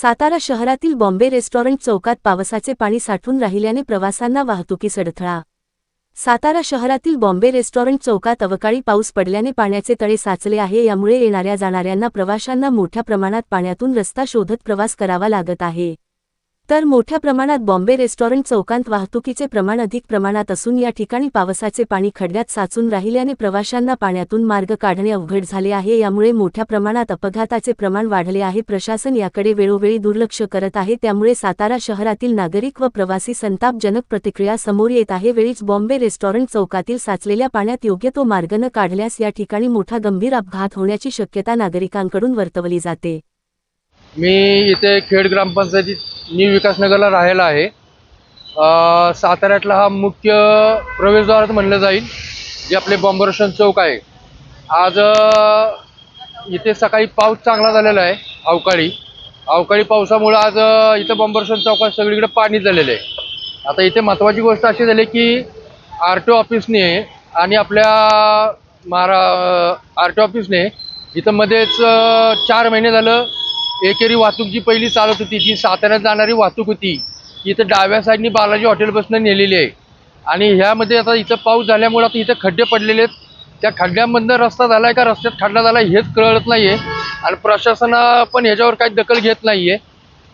सातारा शहरातील बॉम्बे रेस्टॉरंट चौकात पावसाचे पाणी साठून राहिल्याने प्रवासांना वाहतुकीस अडथळा. सातारा शहरातील बॉम्बे रेस्टॉरंट चौकात अवकाळी पाऊस पडल्याने पाण्याचे तळे साचले आहे यामुळे येणाऱ्या जाणाऱ्यांना प्रवाशांना मोठ्या प्रमाणात पाण्यातून रस्ता शोधत प्रवास करावा लागत आहे. तर मोठ्या प्रमाणात बॉम्बे रेस्टॉरंट चौकांत वाहतुकीचे प्रमाण अधिक प्रमाणात असून या ठिकाणी पावसाचे पाणी खड्ड्यात साचून राहिल्याने प्रवाशांना पाण्यातून मार्ग काढणे अवघड झाले आहे. यामुळे मोठ्या प्रमाणात अपघाताचे प्रमाण वाढले आहे. प्रशासन याकडे वेळोवेळी दुर्लक्ष करत आहे. त्यामुळे सातारा शहरातील नागरिक व प्रवासी संतापजनक प्रतिक्रिया समोर येत आहे. वेळीच बॉम्बे रेस्टॉरंट चौकातील साचलेल्या पाण्यात योग्य तो मार्ग न काढल्यास या ठिकाणी मोठा गंभीर अपघात होण्याची शक्यता नागरिकांकडून वर्तवली जाते. मी इथे खेड ग्रामपंचायतीत न्यू विकासनगरला राहायला आहे. साताऱ्यातला हा मुख्य प्रवेशद्वारात म्हणलं जाईल जे आपले बॉम्बर्शन चौक आहे. आज इथे सकाळी पाऊस चांगला झालेला आहे अवकाळी. अवकाळी पावसामुळं आज इथं बॉम्बर्शन चौकात सगळीकडे पाणी झालेलं आहे. आता इथे महत्त्वाची गोष्ट अशी झाली की आर टी ओ ऑफिसने आणि आपल्या महारा आर टी ऑफिसने इथं मध्येच चार महिने झालं एकेरी वाहतूक जी पहिली चालत होती जी साताऱ्यात जाणारी वाहतूक होती इथं डाव्या साईडनी बालाजी हॉटेलपासून नेलेली आहे. आणि ह्यामध्ये आता इथं पाऊस झाल्यामुळे आता इथं खड्डे पडलेले आहेत. त्या खड्ड्यांमधनं रस्ता झाला आहे का रस्त्यात खड्डा झाला आहे हेच कळत नाही आहे आणि प्रशासना पण ह्याच्यावर काही दखल घेत नाही आहे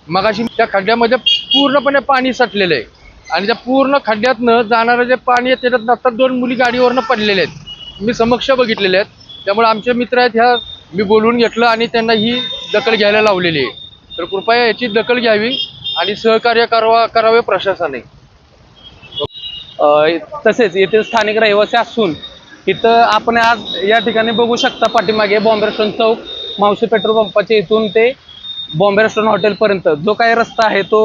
मगाशी त्या खड्ड्यामध्ये पूर्णपणे पाणी साठलेलं आहे. आणि त्या पूर्ण खड्ड्यातनं जाणारं जे पाणी आहे त्याच्यात आता दोन मुली गाडीवरनं पडलेले आहेत. मी समक्ष बघितलेले आहेत. त्यामुळे आमचे मित्र आहेत ह्या मी बोलून घेतलं आणि त्यांना ही दखल घ्यायला लावलेली आहे. तर कृपया याची दखल घ्यावी आणि सहकार्य करावा करावे प्रशासनाने. तसेच येथील स्थानिक रहिवासी असून इथं आपण आज या ठिकाणी बघू शकता पाठीमागे बॉम्बे रेस्टॉरंट चौक मावशी पेट्रोल पंपाच्या इथून ते बॉम्बे रेस्टॉरंट हॉटेलपर्यंत जो काही रस्ता आहे तो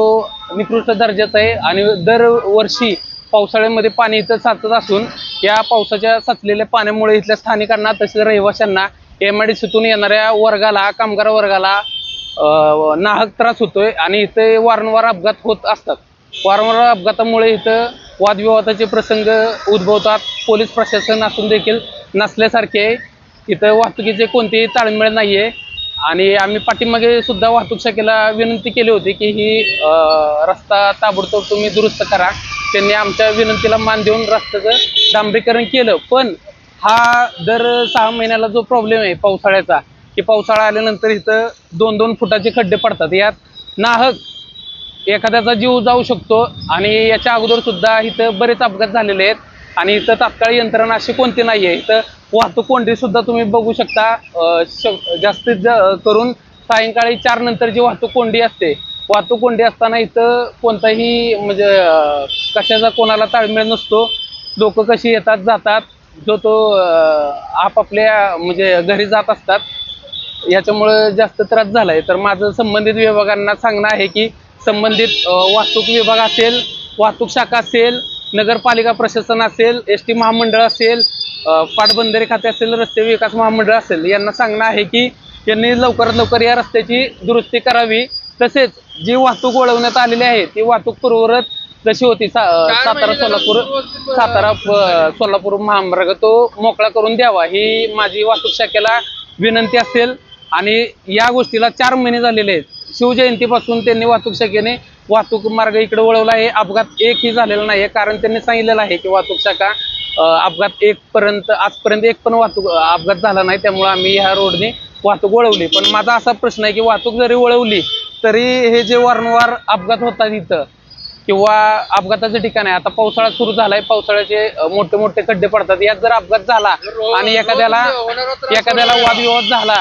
निकृष्ट दर्जाचा आहे आणि दरवर्षी पावसाळ्यामध्ये पाणी इथं साचत असून या पावसाच्या साचलेल्या पाण्यामुळे इथल्या स्थानिकांना तसेच रहिवाशांना एम आय डी सीतून येणाऱ्या वर्गाला कामगार वर्गाला नाहक त्रास होतोय आणि इथे वारंवार अपघात होत असतात. वारंवार अपघातामुळे इथं वादविवादाचे प्रसंग उद्भवतात. पोलीस प्रशासन असून देखील नसल्यासारखे इथं वाहतुकीचे कोणतेही ताळमेळ नाही आहे आणि आम्ही पाठीमागे सुद्धा वाहतूक शाखेला विनंती केली होती की ही रस्ता ताबडतोब तुम्ही दुरुस्त करा. त्यांनी आमच्या विनंतीला मान देऊन रस्त्याचं डांबरीकरण केलं. पण हा दर सहा महिन्याला जो प्रॉब्लेम आहे पावसाळ्याचा की पावसाळा आल्यानंतर इथं दोन दोन फुटाचे खड्डे पडतात. यात नाहक एखाद्याचा जीव जाऊ शकतो आणि याच्या अगोदर सुद्धा इथं बरेच अपघात झालेले आहेत. आणि इथं तात्काळ यंत्रणा अशी कोणती नाही आहे इथं वाहतूक कोंडी सुद्धा तुम्ही बघू शकता. जास्तीत जा करून सायंकाळी चार नंतर जी वाहतूक कोंडी असते वाहतूक कोंडी असताना इथं कोणताही म्हणजे कशाचा कोणाला ताळमेळ नसतो. लोक कशी येतात जातात. जो तो आपापल्या म्हणजे घरी जात असतात याच्यामुळे जास्त त्रास झालाय. तर माझं संबंधित विभागांना सांगणं आहे की संबंधित वाहतूक विभाग असेल वाहतूक शाखा असेल नगरपालिका प्रशासन असेल एस टी महामंडळ असेल अं, पाटबंधारे खाते असेल रस्ते विकास महामंडळ असेल यांना सांगणं आहे की यांनी लवकरात लवकर या रस्त्याची दुरुस्ती करावी. तसेच जी वाहतूक वळवण्यात आलेली आहे ती वाहतूक पूर्वरत जशी होती सा- सातारा सोलापूर सातारा सोलापूर महामार्ग तो मोकळा करून द्यावा. ही माझी वाहतूक शाखेला विनंती असेल. आणि या गोष्टीला चार महिने झालेले आहेत. शिवजयंतीपासून त्यांनी वाहतूक शाखेने वाहतूक मार्ग इकडे वळवला आहे. अपघात एकही झालेला नाही कारण त्यांनी सांगितलेलं आहे की वाहतूक शाखा अपघात एक पर्यंत आजपर्यंत एक पण वाहतूक अपघात झाला नाही. त्यामुळे आम्ही ह्या रोडने वाहतूक वळवली. पण माझा असा प्रश्न आहे की वाहतूक जरी वळवली तरी हे जे वारंवार अपघात होतात इथं किंवा अपघाताचं ठिकाण आहे. आता पावसाळा सुरू झालाय. पावसाळ्याचे मोठे मोठे खड्डे पडतात. यात जर अपघात झाला आणि एखाद्याला एखाद्याला वादविवाद झाला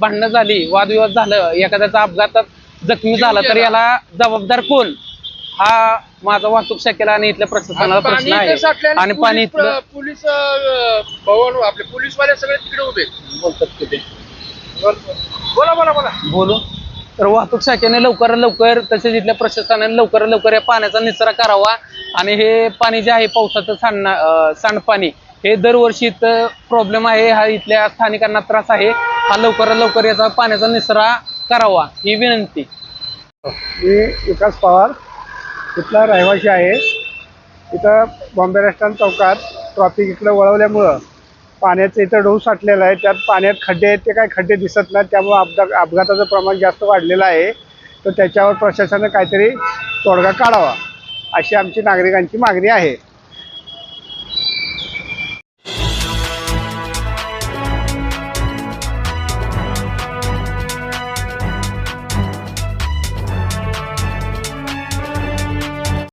भांडणं झाली वादविवाद झालं एखाद्याचा अपघातात जखमी झाला तर याला जबाबदार कोण? हा माझा वाहतूक शाखेला आणि इथल्या प्रशासनाला प्रश्न आहे. आणि पाणी इथलं पोलीस भवन आपले पोलीसवाले सगळे तिकडे उभे बोलतात तिथे. बोला बोला बोला. बोलू. तर वाहतूक शाखेने लवकरात लवकर तसेच इथल्या प्रशासनाने लवकरात लवकर या पाण्याचा निचरा करावा. आणि हे पाणी जे आहे पावसाचं सांड सांडपाणी हे दरवर्षी इथं प्रॉब्लेम आहे. हा इथल्या स्थानिकांना त्रास आहे. हा लवकरात लवकर याचा पाण्याचा निचरा करावा ही विनंती. मी विकास पवार इथला रहिवासी आहे. इथं बॉम्बे रेस्टॉरंट चौकात ट्रॉफिक इकडं वळवल्यामुळं पाण्याचं इथं ढोस साठलेला आहे. त्यात पाण्यात खड्डे आहेत ते काही खड्डे दिसत नाहीत. त्यामुळं अपघात अपघाताचं प्रमाण जास्त वाढलेलं आहे. तर त्याच्यावर प्रशासनानं काहीतरी तोडगा काढावा अशी आमची नागरिकांची मागणी आहे.